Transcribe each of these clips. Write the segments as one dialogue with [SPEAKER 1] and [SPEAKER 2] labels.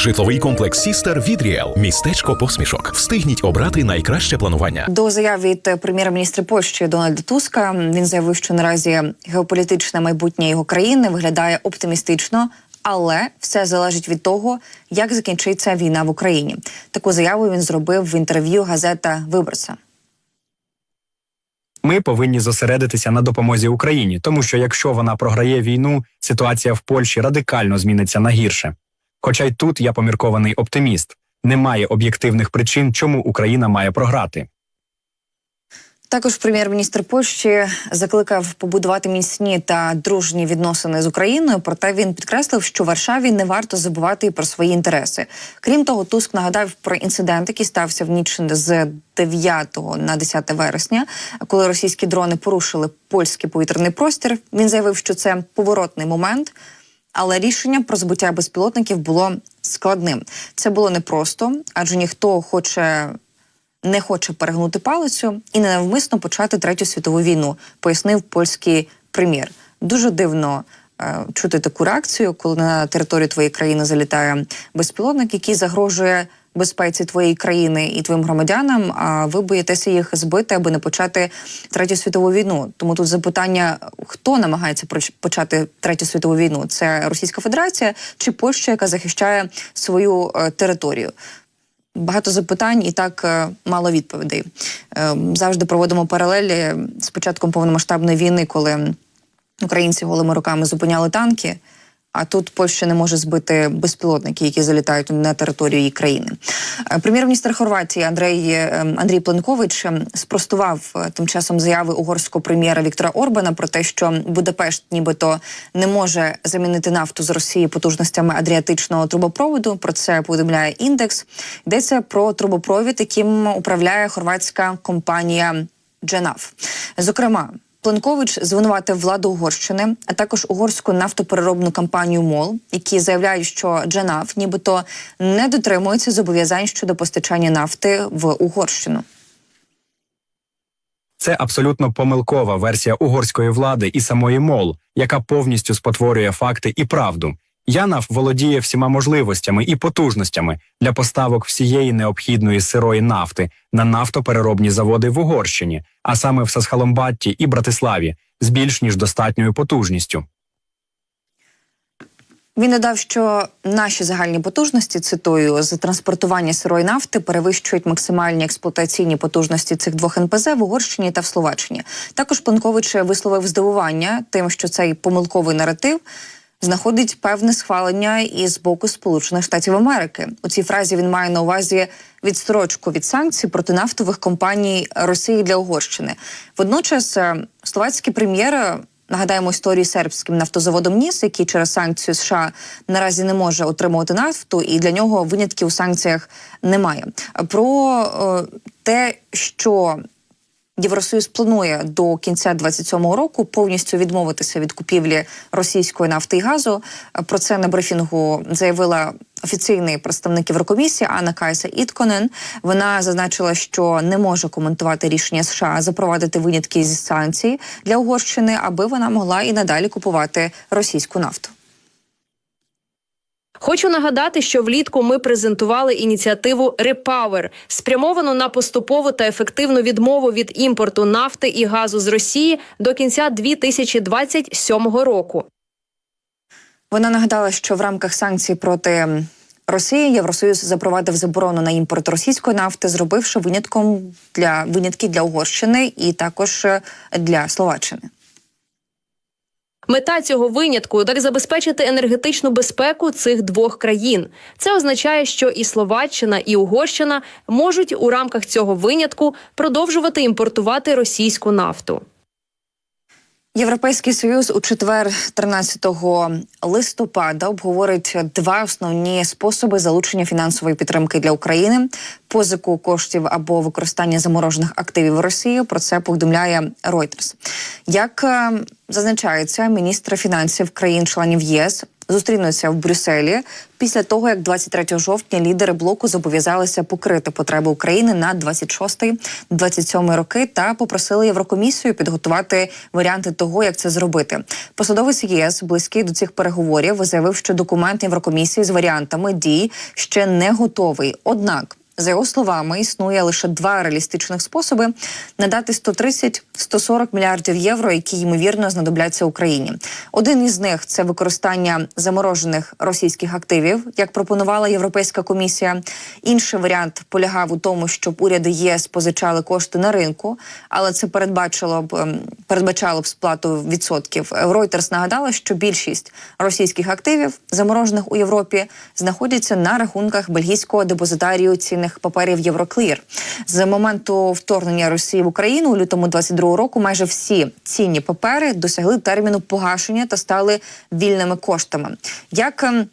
[SPEAKER 1] Житловий комплекс Сістер від Ріел. Містечко посмішок. Встигніть обрати найкраще планування.
[SPEAKER 2] До заяв від е, прем'єр-міністра Польщі Дональда Туска він заявив, що наразі геополітичне майбутнє його країни виглядає оптимістично, але все залежить від того, як закінчиться війна в Україні. Таку заяву він зробив в інтерв'ю газета Виборця.
[SPEAKER 3] Ми повинні зосередитися на допомозі Україні, тому що якщо вона програє війну, ситуація в Польщі радикально зміниться на гірше. Хоча й тут я поміркований оптиміст. Немає об'єктивних причин, чому Україна має програти.
[SPEAKER 2] Також прем'єр-міністр Польщі закликав побудувати міцні та дружні відносини з Україною. Проте він підкреслив, що Варшаві не варто забувати і про свої інтереси. Крім того, Туск нагадав про інцидент, який стався в ніч з 9 на 10 вересня, коли російські дрони порушили польський повітряний простір. Він заявив, що це поворотний момент. Але рішення про збиття безпілотників було складним. Це було непросто, адже ніхто хоче не хоче перегнути палицю і ненавмисно почати третю світову війну, пояснив польський прем'єр. Дуже дивно е, чути таку реакцію, коли на територію твоєї країни залітає безпілотник, який загрожує безпеці твоєї країни і твоїм громадянам. А ви боїтеся їх збити, аби не почати третю світову війну. Тому тут запитання: хто намагається почати третю світову війну? Це Російська Федерація чи Польща, яка захищає свою е, територію? Багато запитань і так е, мало відповідей. Е, завжди проводимо паралелі з початком повномасштабної війни, коли українці голими руками зупиняли танки. А тут Польща не може збити безпілотники, які залітають на територію її країни. Е, Прем'єр-міністр Хорватії е, Андрій Пленкович е, спростував е, тим часом заяви угорського прем'єра Віктора Орбана про те, що Будапешт, нібито не може замінити нафту з Росії потужностями адріатичного трубопроводу. Про це повідомляє індекс. Йдеться про трубопровід, яким управляє хорватська компанія Дженаф. Зокрема. Пленкович звинуватив владу Угорщини, а також угорську нафтопереробну компанію МОЛ, які заявляють, що Джанаф нібито не дотримується зобов'язань щодо постачання нафти в Угорщину.
[SPEAKER 3] Це абсолютно помилкова версія угорської влади і самої МОЛ, яка повністю спотворює факти і правду. Янав володіє всіма можливостями і потужностями для поставок всієї необхідної сирої нафти на нафтопереробні заводи в Угорщині, а саме в Сасхаломбатті і Братиславі, з більш ніж достатньою потужністю.
[SPEAKER 2] Він додав, що наші загальні потужності цитую з транспортування сирої нафти перевищують максимальні експлуатаційні потужності цих двох НПЗ в Угорщині та в Словаччині. Також Пленкович висловив здивування тим, що цей помилковий наратив знаходить певне схвалення і з боку Сполучених Штатів Америки. У цій фразі він має на увазі відстрочку від санкцій проти нафтових компаній Росії для Угорщини. Водночас е, словацький прем'єр. е, Нагадаємо історію сербським нафтозаводом Ніс, який через санкцію США наразі не може отримувати нафту, і для нього винятків у санкціях немає. Про е, те, що Євросоюз планує до кінця 27-го року повністю відмовитися від купівлі російської нафти і газу. Про це на брифінгу заявила офіційний представник Єврокомісії Анна Кайса Ітконен. Вона зазначила, що не може коментувати рішення США запровадити винятки зі санкцій для Угорщини, аби вона могла і надалі купувати російську нафту.
[SPEAKER 4] Хочу нагадати, що влітку ми презентували ініціативу Repower, спрямовану на поступову та ефективну відмову від імпорту нафти і газу з Росії до кінця 2027 року.
[SPEAKER 2] Вона нагадала, що в рамках санкцій проти Росії Євросоюз запровадив заборону на імпорт російської нафти, зробивши винятком для винятки для Угорщини і також е, для Словаччини.
[SPEAKER 4] Мета цього винятку так забезпечити енергетичну безпеку цих двох країн. Це означає, що і Словаччина, і Угорщина можуть у рамках цього винятку продовжувати імпортувати російську нафту.
[SPEAKER 2] Європейський союз у четвер, 13 листопада, обговорить два основні способи залучення фінансової підтримки для України: позику коштів або використання заморожених активів Росії. Про це повідомляє Reuters. Як е, зазначається, міністри фінансів країн-членів ЄС зустрінуться в Брюсселі після того, як 23 жовтня лідери блоку зобов'язалися покрити потреби України на 26-27 роки та попросили Єврокомісію підготувати варіанти того, як це зробити. Посадовець ЄС, близький до цих переговорів, заявив, що документ Єврокомісії з варіантами дій ще не готовий. Однак. За його словами, існує лише два реалістичних способи надати 130-140 мільярдів євро, які ймовірно знадобляться Україні. Один із них це використання заморожених російських активів, як пропонувала Європейська комісія. Інший варіант полягав у тому, щоб уряди ЄС позичали кошти на ринку, але це передбачило б ем, передбачало б сплату відсотків. Reuters нагадала, що більшість російських активів, заморожених у Європі, знаходяться на рахунках бельгійського депозитарію цінних паперів Євроклір. З моменту вторгнення Росії в Україну у лютому 22 року майже всі цінні папери досягли терміну погашення та стали вільними коштами. Як ем,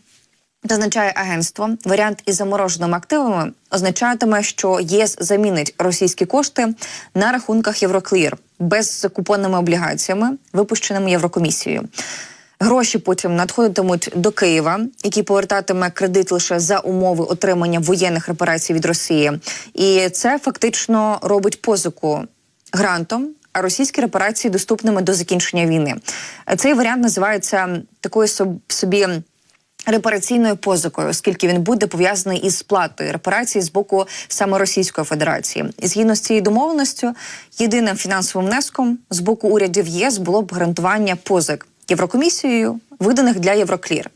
[SPEAKER 2] Зазначає агентство, варіант із замороженими активами означатиме, що ЄС замінить російські кошти на рахунках Євроклір без купонними облігаціями, випущеними Єврокомісією. Гроші потім надходитимуть до Києва, який повертатиме кредит лише за умови отримання воєнних репарацій від Росії, і це фактично робить позику грантом, а російські репарації доступними до закінчення війни. Цей варіант називається такою собі репараційною позикою, оскільки він буде пов'язаний із сплатою репарацій з боку саме Російської Федерації. І згідно з цією домовленістю, єдиним фінансовим внеском з боку урядів ЄС було б гарантування позик Єврокомісією, виданих для Євроклір.